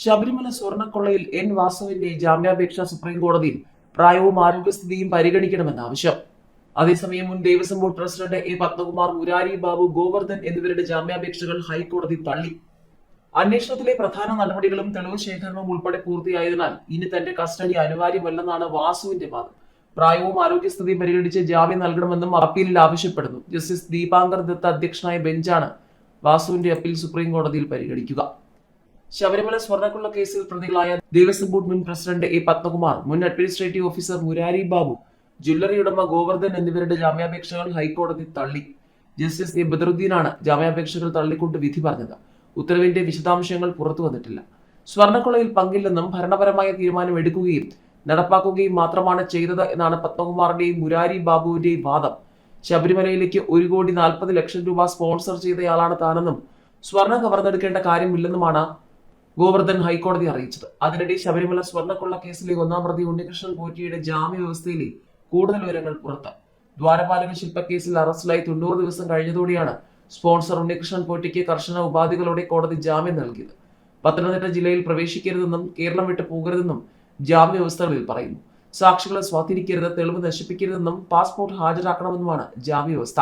Sabarimala സ്വർണക്കൊള്ളയിൽ N വാസുവിന്റെ ജാമ്യാപേക്ഷ supreme കോടതിയിൽ പ്രായവും ആരോഗ്യസ്ഥിതിയും പരിഗണിക്കണമെന്ന് ആവശ്യം. അതേസമയം മുൻ Devaswom board president A Padmakumar Murari Babu Govardhan എന്നിവരുടെ ജാമ്യാപേക്ഷകൾ ഹൈക്കോടതി തള്ളി. അന്വേഷണത്തിലെ പ്രധാന നടപടികളും തെളിവ് ശേഖരണവും ഉൾപ്പെടെ പൂർത്തിയായതിനാൽ ഇനി തന്റെ കസ്റ്റഡി അനിവാര്യമല്ലെന്നാണ് വാസുവിന്റെ വാദം. പ്രായവും ആരോഗ്യസ്ഥിതിയും പരിഗണിച്ച് ജാമ്യം നൽകണമെന്നും അപ്പീലിൽ ആവശ്യപ്പെടുന്നു. ജസ്റ്റിസ് ദീപാങ്കർ ദത്ത അധ്യക്ഷനായ ബെഞ്ചാണ് വാസുവിന്റെ അപ്പീൽ സുപ്രീം കോടതിയിൽ പരിഗണിക്കുക. ശബരിമല സ്വർണക്കുള്ള കേസിൽ പ്രതികളായ ദേവസ്വം ബോർഡ് മുൻ പ്രസിഡന്റ് എ പത്മകുമാർ മുൻ administrative officer Murari Babu jewellery ഉടമ ഗോവർദ്ധൻ എന്നിവരുടെ ജാമ്യാപേക്ഷകൾ ഹൈക്കോടതി തള്ളി. ജസ്റ്റിസ് എ ബദറുദ്ദീനാണ് ജാമ്യാപേക്ഷകൾ തള്ളിക്കൊണ്ട് വിധി പറഞ്ഞത്. ഉത്തരവിന്റെ വിശദാംശങ്ങൾ പുറത്തു വന്നിട്ടില്ല. സ്വർണക്കൊള്ളയിൽ പങ്കില്ലെന്നും ഭരണപരമായ തീരുമാനം എടുക്കുകയും നടപ്പാക്കുകയും മാത്രമാണ് ചെയ്തത് എന്നാണ് പത്മകുമാറിന്റെയും മുരാരി ബാബുവിന്റെയും വാദം. ശബരിമലയിലേക്ക് ഒരു കോടി നാൽപ്പത് ലക്ഷം രൂപ സ്പോൺസർ ചെയ്തയാളാണ് താനെന്നും സ്വർണം കവർന്നെടുക്കേണ്ട കാര്യമില്ലെന്നുമാണ് ഗോവർദ്ധൻ ഹൈക്കോടതി അറിയിച്ചത്. അതിനിടെ ശബരിമല സ്വർണക്കൊള്ള കേസിലെ ഒന്നാം പ്രതി ഉണ്ണികൃഷ്ണൻ പോറ്റിയുടെ ജാമ്യ വ്യവസ്ഥയിലെ കൂടുതൽ വിവരങ്ങൾ പുറത്ത്. ദ്വാരപാലക ശില്പക്കേസിൽ അറസ്റ്റിലായി തൊണ്ണൂറ് ദിവസം കഴിഞ്ഞതോടെയാണ് സ്പോൺസർ ഉണ്ണികൃഷ്ണൻ പോറ്റിക്ക് കർശന ഉപാധികളോടെ കോടതി ജാമ്യം നൽകിയത്. പത്തനംതിട്ട ജില്ലയിൽ പ്രവേശിക്കരുതെന്നും കേരളം വിട്ടു പോകരുതെന്നും ജാമ്യ വ്യവസ്ഥകളിൽ പറയുന്നു. സാക്ഷികളെ സ്വാധീനിക്കരുത് തെളിവ് നശിപ്പിക്കരുതെന്നും പാസ്പോർട്ട് ഹാജരാക്കണമെന്നുമാണ് ജാമ്യ വ്യവസ്ഥ.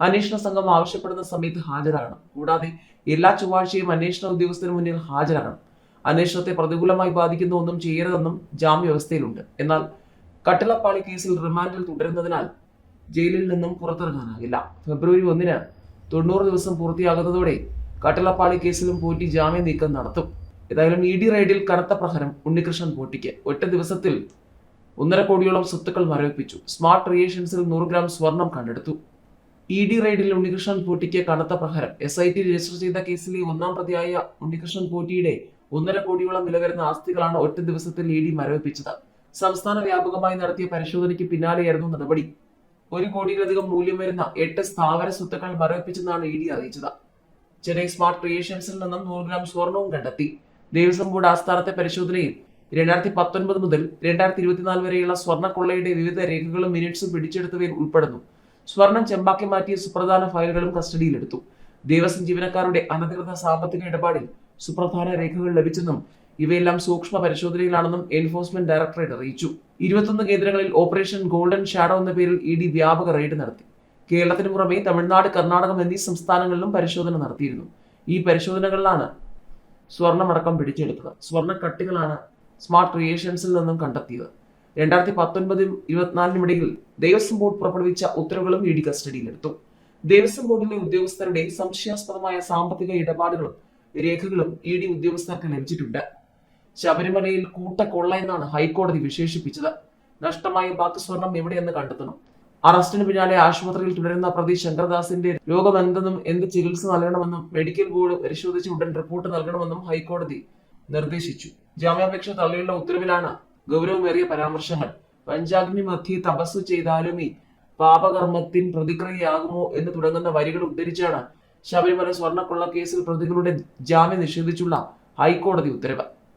അന്വേഷണ സംഘം ആവശ്യപ്പെടുന്ന സമയത്ത് ഹാജരാകണം. കൂടാതെ എല്ലാ ചൊവ്വാഴ്ചയും അന്വേഷണ ഉദ്യോഗസ്ഥന് മുന്നിൽ ഹാജരാകണം. അന്വേഷണത്തെ പ്രതികൂലമായി ബാധിക്കുന്ന ഒന്നും ചെയ്യരുതെന്നും ജാമ്യ വ്യവസ്ഥയിലുണ്ട്. എന്നാൽ കട്ടിളപ്പാളി കേസിൽ റിമാൻഡിൽ തുടരുന്നതിനാൽ ജയിലിൽ നിന്നും പുറത്തിറങ്ങാനാകില്ല. ഫെബ്രുവരി ഒന്നിന് തൊണ്ണൂറ് ദിവസം പൂർത്തിയാകുന്നതോടെ കട്ടിളപ്പാളി കേസിലും പോറ്റി ജാമ്യ നീക്കം നടത്തും. ഏതായാലും ഇ ഡി റൈഡിൽ കനത്ത പ്രഹരം ഉണ്ണികൃഷ്ണൻ പോറ്റിക്ക്. ഒറ്റ ദിവസത്തിൽ ഒന്നര കോടിയോളം സ്വത്തുക്കൾ മരവിപ്പിച്ചു. സ്മാർട്ട് റിയേഷൻസിൽ നൂറ് ഗ്രാം സ്വർണം കണ്ടെടുത്തു. ഇ ഡി റെയ്ഡിൽ ഉണ്ണികൃഷ്ണൻ പോറ്റിക്ക് കനത്ത പ്രഹരം. എസ് ഐ ടി രജിസ്റ്റർ ചെയ്ത കേസിലെ ഒന്നാം പ്രതിയായ ഉണ്ണികൃഷ്ണൻ പോറ്റിയുടെ ഒന്നര കോടിയോളം വില വരുന്ന ആസ്തികളാണ് ഒറ്റ ദിവസത്തിൽ ഇ ഡി മരവിപ്പിച്ചത്. സംസ്ഥാന വ്യാപകമായി നടത്തിയ പരിശോധനയ്ക്ക് പിന്നാലെയായിരുന്നു നടപടി. ഒരു കോടിയിലധികം മൂല്യം വരുന്ന എട്ട് സ്ഥാവര സ്വത്തുക്കൾ മരവിപ്പിച്ചെന്നാണ് ഇ ഡി അറിയിച്ചത്. ചെന്നൈ സ്മാർട്ട് ക്രിയേഷൻസിൽ നിന്നും നൂറ് ഗ്രാം സ്വർണവും കണ്ടെത്തി. ദേവസ്വം ബോർഡ് ആസ്ഥാനത്തെ പരിശോധനയിൽ രണ്ടായിരത്തി പത്തൊൻപത് മുതൽ രണ്ടായിരത്തി ഇരുപത്തിനാല് വരെയുള്ള സ്വർണക്കൊള്ളയുടെ വിവിധ രേഖകളും മിനിറ്റ്സും പിടിച്ചെടുത്തവയിൽ ഉൾപ്പെടുന്നു. സ്വർണം ചെമ്പാക്കി മാറ്റിയ സുപ്രധാന ഫയലുകളും കസ്റ്റഡിയിലെടുത്തു. ദേവസ്വം ജീവനക്കാരുടെ അനധികൃത സാമ്പത്തിക ഇടപാടിൽ സുപ്രധാന രേഖകൾ ലഭിച്ചെന്നും ഇവയെല്ലാം സൂക്ഷ്മ പരിശോധനയിലാണെന്നും എൻഫോഴ്സ്മെന്റ് ഡയറക്ടറേറ്റ് അറിയിച്ചു. ഇരുപത്തൊന്ന് കേന്ദ്രങ്ങളിൽ ഓപ്പറേഷൻ ഗോൾഡൻ ഷാഡോ എന്ന പേരിൽ ഇ ഡി വ്യാപക റെയ്ഡ് നടത്തി. കേരളത്തിന് പുറമെ തമിഴ്നാട് കർണാടകം എന്നീ സംസ്ഥാനങ്ങളിലും പരിശോധന നടത്തിയിരുന്നു. ഈ പരിശോധനകളിലാണ് സ്വർണമടക്കം പിടിച്ചെടുത്തത്. സ്വർണ കട്ടികളാണ് സ്മാർട്ട് ക്രിയേഷൻസിൽ നിന്നും കണ്ടെത്തിയത്. രണ്ടായിരത്തി പത്തൊൻപതും ഇരുപത്തിനാലിനും ഇടയിൽ ദേവസ്വം ബോർഡ് പുറപ്പെടുവിച്ച ഉത്തരവുകളും ഇ ഡി കസ്റ്റഡിയിലെടുത്തു. ദേവസ്വം ബോർഡിലെ ഉദ്യോഗസ്ഥരുടെ സംശയാസ്പദമായ സാമ്പത്തിക ഇടപാടുകളും രേഖകളും ഇ ഡി ഉദ്യോഗസ്ഥർക്ക് ലഭിച്ചിട്ടുണ്ട്. ശബരിമലയിൽ കൂട്ടക്കൊള്ള എന്നാണ് ഹൈക്കോടതി വിശേഷിപ്പിച്ചത്. നഷ്ടമായ ബാക്കി സ്വർണം എവിടെയെന്ന് കണ്ടെത്തണം. അറസ്റ്റിന് പിന്നാലെ ആശുപത്രിയിൽ തുടരുന്ന പ്രതി ശങ്കർദാസിന്റെ രോഗമെന്തെന്നും എന്ത് ചികിത്സ നൽകണമെന്നും മെഡിക്കൽ ബോർഡ് പരിശോധിച്ച് ഉടൻ റിപ്പോർട്ട് നൽകണമെന്നും ഹൈക്കോടതി നിർദ്ദേശിച്ചു. ജാമ്യാപേക്ഷ തള്ളിയുള്ള ഉത്തരവിലാണ് ഗൗരവമേറിയ പരാമർശങ്ങൾ. പഞ്ചാഗ്നി മധ്യേ തപസ് ഈ പാപകർമ്മത്തിൻ പ്രതിക്രിയയാകുമോ എന്ന് തുടങ്ങുന്ന വരികൾ ഉദ്ധരിച്ചാണ് ശബരിമല സ്വർണക്കൊള്ള കേസിൽ പ്രതികളുടെ ജാമ്യം നിഷേധിച്ചുള്ള ഹൈക്കോടതി ഉത്തരവ്.